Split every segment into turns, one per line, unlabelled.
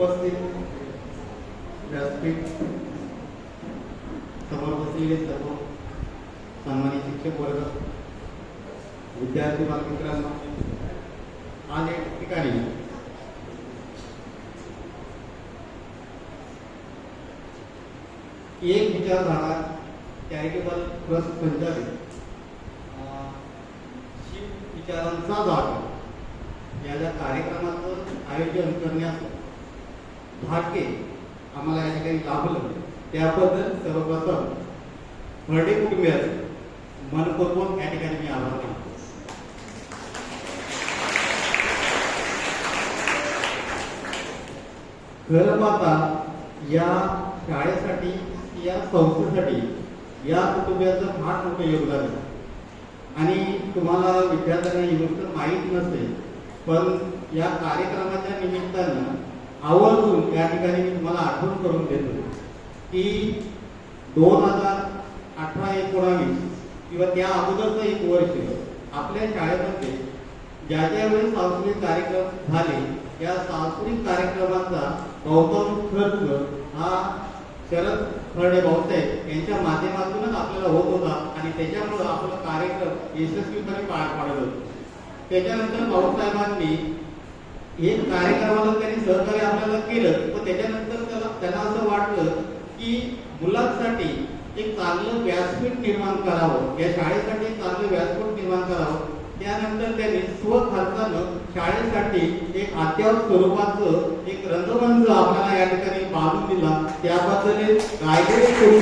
उपस्थित व्यासपीठ समोर बसलेले सर्व सन्मानित शिक्षक वर्ग विद्यार्थी बालमित्रांनो आज एक ठिकाणी एक विचारधारा चॅरिटेबल ट्रस्ट संचालित शिव विचारांचा जागा या ज्या कार्यक्रमाचं आयोजन करण्यास भाग्य आम्हाला या ठिकाणी लाभलं त्याबद्दल सर्वप्रथम भरडे कुटुंबियाचे मनपूर्वक या ठिकाणी मी आभार मानतो. खरं पाहता या शाळेसाठी या संस्थेसाठी या कुटुंबियाचं फार मोठं योगदान आहे. आणि तुम्हाला विद्यार्थ्यांना ही गोष्ट माहीत नसेल पण या कार्यक्रमाच्या निमित्तानं आवर्जून या ठिकाणी मी तुम्हाला आठवण करून देतो की दोन हजार अठरा एकोणावीस किंवा त्या अगोदरचं एक वर्ष आपल्या शाळेमध्ये ज्या ज्या वेळेस सांस्कृतिक कार्यक्रम झाले त्या सांस्कृतिक कार्यक्रमाचा बहुतांश खर्च हा शरद खर्डे भाऊसाहेब यांच्या माध्यमातूनच आपल्याला होत होता आणि त्याच्यामुळं आपला कार्यक्रम यशस्वीपणे पार पाडत होतो त्याच्यानंतर भाऊसाहेबांनी हे कार्यक्रमाला त्यांनी सहकार्य आपल्याला केलं पण त्याच्यानंतर त्याला त्यांना असं वाटलं की मुलांसाठी एक चांगलं व्यासपीठ निर्माण करावं या शाळेसाठी एक चांगलं व्यासपीठ निर्माण करावं. त्यानंतर त्यांनी स्वखर्चानं शाळेसाठी एक अद्याप स्वरूपाचं एक रंगमंच आपल्याला या ठिकाणी बांधून दिला. त्याबद्दल कायदे करून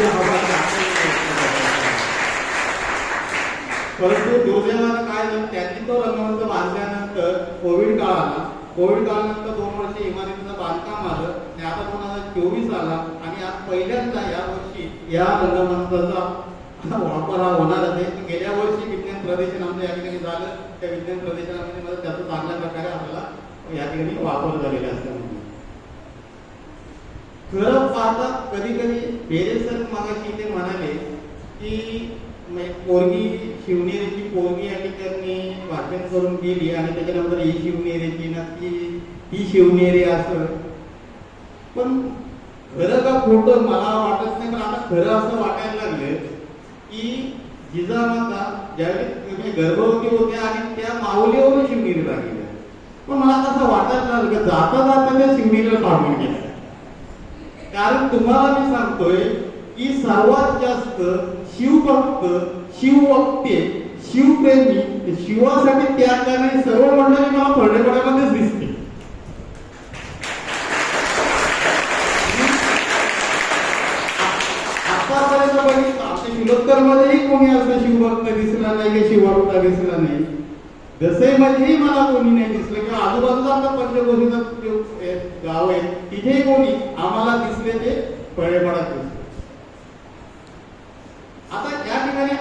परंतु दुर्दैवानं काय झालं त्यांनी तो रंगमंच बांधल्यानंतर कोविड काळ आला कोविड काळानंतर दोन वर्ष इमारतीचं बांधकाम आलं आणि आता दोन हजार चोवीस आला आणि आज पहिल्यांदा या वर्षी या रंगमंचाचा वापर हा होणार आहे. गेल्या वर्षी विज्ञान प्रदर्शन आमचं या ठिकाणी झालं. त्या विज्ञान प्रदर्शनामध्ये मला त्याचा चांगल्या प्रकारे आपल्याला या ठिकाणी वापर झालेला असतो. खरं पाहता कधी कधी बेरेसर मागाशी ते म्हणाले की म्हणजे पोरगी शिवनेरीची पोरगी आणि त्यांनी वाचन करून गेली आणि त्याच्यानंतर ही शिवनेरीची नक्की ही शिवनेरी असं. पण खरं का खोटं मला वाटत नाही पण आता खरं असं वाटायला लागलं की जिजामाता ज्यावेळी म्हणजे गर्भवती होत्या आणि त्या माऊलीवरून शिवनेरीला गेल्या पण मला तसं वाटायला लागलं की जाता जाता त्या शिवनेरीला पाडून गेल्या कारण तुम्हाला मी सांगतोय की सर्वात जास्त शिवभक्त शिववक्ते शिवप्रेमी शिवासाठी त्याग करणारी सर्व मंडळी मला फर्डेपणामध्येच दिसते. आतापर्यंत बघितलं आपल्या शिलोत्तर मध्येही कोणी असं शिवभक्त दिसला नाही की शिवभक्त दिसला नाही. जसे मध्येही मला कोणी नाही दिसलं किंवा आजूबाजूला आमचा पंचकोशीचं गाव आहे तिथे कोणी आम्हाला दिसले ते फळेपडात दिसले आता या ठिकाणी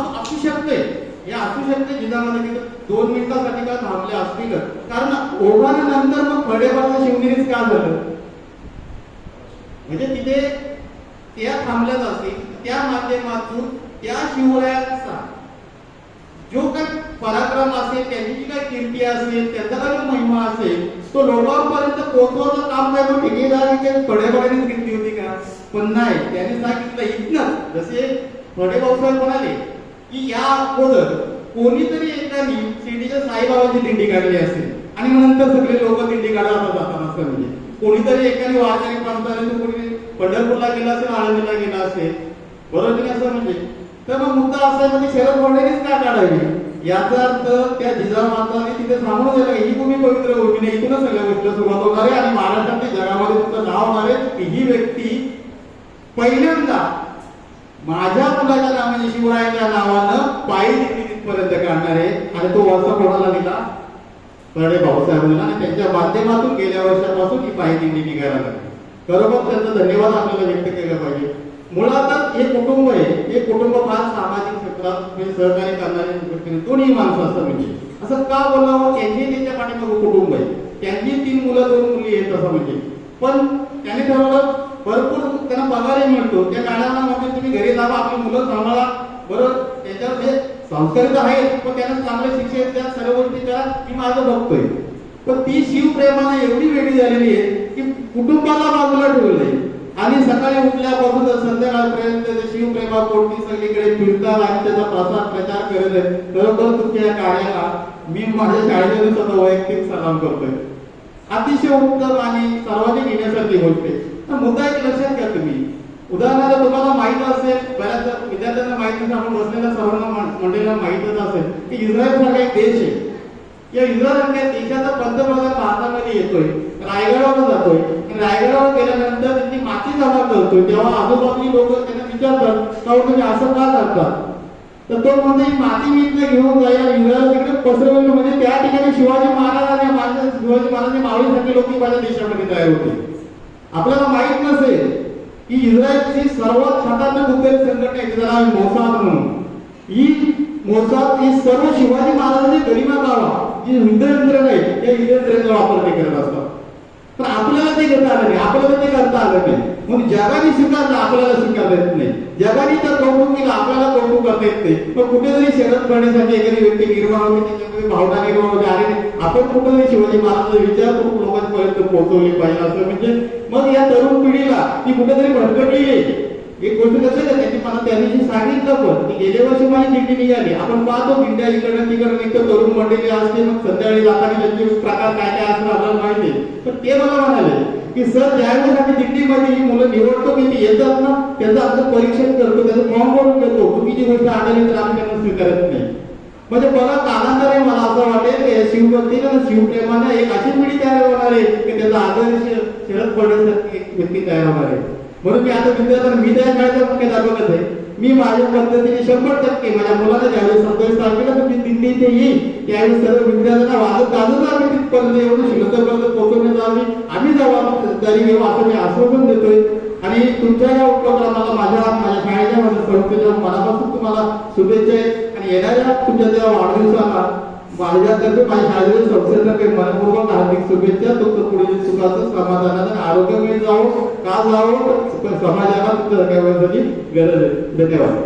असू असू शकते. हे असू शकते जिल्ह्यामध्ये की दोन मिनिटासाठी का थांबले असतील. कारण ओघानंतर मग फळेपडाचं शिवनेरीच का झालं? म्हणजे तिथे त्या थांबल्याच असतील. त्या माध्यमातून त्या शिवरायाचा जो काही पराक्रम असेल त्यांची जी काही कीर्ती असेल त्यांचा काही महिमा असेल तो लोकांपर्यंत पोहोचवायचं काम काय मग ठेकेदारांच्या कडेपड्यानेच घेतली होती का? पण नाही त्यांनी सांगितलं इथनं. जसे फडे भाऊसाहेब म्हणाले की या अगोदर कोणीतरी एकानी शिर्डीच्या साईबाबांची दिंडी काढली असेल. आणि नंतर सगळे लोक दिंडी काढायला जातात असं म्हणजे. कोणीतरी एकाने वारकरी पंथाने कोणी पंढरपूरला गेला असेल आळंदीला गेला असेल. बरोबर नाही असं म्हणजे? तर मग मुद्दा असा आहे म्हणजे शरद फडणवीस का काढावी? याचा अर्थ त्या जिजामाताने तिथे सांगून झालं ही भूमी पवित्र भूमीने इथूनच सगळ्या गोष्टी सुरुवात होणार आहे. आणि महाराष्ट्रातील जगामध्ये तुमचं नाव होणार आहे. की ही व्यक्ती पहिल्यांदा माझ्या मुलाच्या नावाने शिवरायाच्या नावानं पायी तिथपर्यंत काढणार आहे. आणि तो वारसा कोणाला दिला? कडे भाऊसाहेबांना. आणि त्यांच्या माध्यमातून गेल्या वर्षापासून ही पायी दिंडी निघायला लागली. खरोखर त्यांचा धन्यवाद आपल्याला व्यक्त केला पाहिजे. मुळातच हे कुटुंब आहे. हे कुटुंब फार सामाजिक क्षेत्रात म्हणजे सहकार्य करणारे दृष्टीने दोन्ही माणसं असं म्हणजे. असं का बोलावं? त्यांची त्यांच्या पाठीमागं कुटुंब आहे. त्यांची तीन मुलं दोन मुली आहेत असं म्हणजे. पण त्याने ठरवलं भरपूर त्यांना पगारही मिळतो. त्या काळाला म्हणजे तुम्ही घरी जावा आपली मुलं सांभाळा. बरोबर त्याच्यावर हे संस्कार तर आहेत पण त्यांना चांगले शिक्षण त्या सर्व गोष्टी करा मी माझं बघतोय. पण ती शिवप्रेमाने एवढी वेगळी झालेली आहे की कुटुंबाला बाजूला ठेवलंय. आणि सकाळी उठल्यापासून तर संध्याकाळपर्यंत शिवप्रेमा शिवप्रेमापोटी सगळीकडे फिरतात आणि त्याचा प्रसार प्रचार करत आहे खरोखर तुमच्या या कार्याला. मी माझ्या शाळेच्या दिवसाचा वैयक्तिक सलाम करतोय. अतिशय उत्तम आणि सर्वाधिक घेण्यासारखी गोष्ट आहे. तर मुद्दा एक लक्षात घ्या तुम्ही. उदाहरणार्थ तुम्हाला माहीत असेल बऱ्याच विद्यार्थ्यांना माहीत नसेल आपण बसलेल्या सर्वांना मंडळीला माहितच असेल की इस्रायल सारखा एक देश आहे. या इस्रायल सारख्या देशाचा पंतप्रधान भारतामध्ये येतोय रायगडावर जातोय. रायगडावर गेल्यानंतर त्यांची माती जमा करतोय. तेव्हा आजूबाजूची लोक त्यांना विचारतात का तुम्ही असं का करतात तर तो म्हणजे ही माती मी घेऊन जाईल इंग्रज तिकडे पसरवलं. म्हणजे त्या ठिकाणी शिवाजी महाराज आणि शिवाजी महाराज मावळीसाठी लोक माझ्या देशामध्ये तयार होते. आपल्याला माहीत नसेल की इस्रायलची सर्वात खतरनाक उद्योग संघटना आहे मोसाद म्हणून. ही मोसाद ही सर्व शिवाजी महाराजांची गरिमा गावा जी हृदयंत्रण आहे त्या हृदयंत्रणेचा वापर ते करत असतात. पण आपल्याला ते करता आलं नाही आपल्याला ते करता आलं नाही. मग जगाने स्वीकारलं आपल्याला स्वीकारता येत नाही. जगाने तर कौतुक केलं आपल्याला कौतुक करता येत नाही. पण कुठेतरी शरद करण्यासाठी एखादी व्यक्ती निर्माण होते त्याच्यामध्ये भावना निर्माण होते. अरे आपण कुठेतरी शिवाजी महाराजांचा विचार करून लोकांपर्यंत पोहोचवली पाहिजे असं म्हणजे मग या तरुण पिढीला ती कुठेतरी भटकटली एक गोष्ट कसं आहे त्यांनी मला त्या दिवशी सांगितलं पण की गेल्या वर्षी माझी दिंडी निघाली. आपण पाहतो दिंड्या इकडं तिकडं एक तरुण मंडळी असते मग संध्याकाळी जाताना त्यांचे प्रकार काय काय असणार आपल्याला माहिती पण ते मला म्हणाले की सर ज्यावेळेस आम्ही दिंडीमध्ये ही मुलं निवडतो की ते येतात ना त्याचं आमचं परीक्षण करतो त्याचं फॉर्म भरून घेतो. चुकीची गोष्ट आढळली तर आम्ही त्यांना स्वीकारत नाही. म्हणजे बघा कालांतराने मला असं वाटेल की शिवभक्तीनं शिवप्रेमानं एक अशी आहे की त्याचा आदर्श शरद पडण्यासारखी व्यक्ती तयार होणार आहे. म्हणून मी आता विद्यार्थ्यांना मी त्या शाळेचा मुख्याध्यापकच आहे. मी माझ्या पद्धतीने शंभर टक्के माझ्या मुलाला ज्यावेळेस सत्तावीस तारखेला तुमची दिल्ली इथे येईल त्यावेळेस सर्व विद्यार्थ्यांना वाजत गाजत आम्ही तिथपर्यंत एवढं शिकतपर्यंत पोहोचवण्याचा आम्ही आम्ही जबाबदारी घेऊ असं मी आश्वासन देतोय. आणि तुमच्या या उपक्रमाला माझ्या माझ्या शाळेच्या माझ्या संस्थेच्या मनापासून तुम्हाला शुभेच्छा आहेत आणि येणाऱ्या तुमच्या त्या वाढदिवसाला माझ्यातर्फे माझ्या शाळेच्या संस्थेतर्फे मनपूर्वक हार्दिक शुभेच्छा. तुमचं पुढील सुखाचं समाधानाचं आरोग्यमय जावं का जावं? समाजाला तुमच्या सगळ्या गरज आहे. धन्यवाद.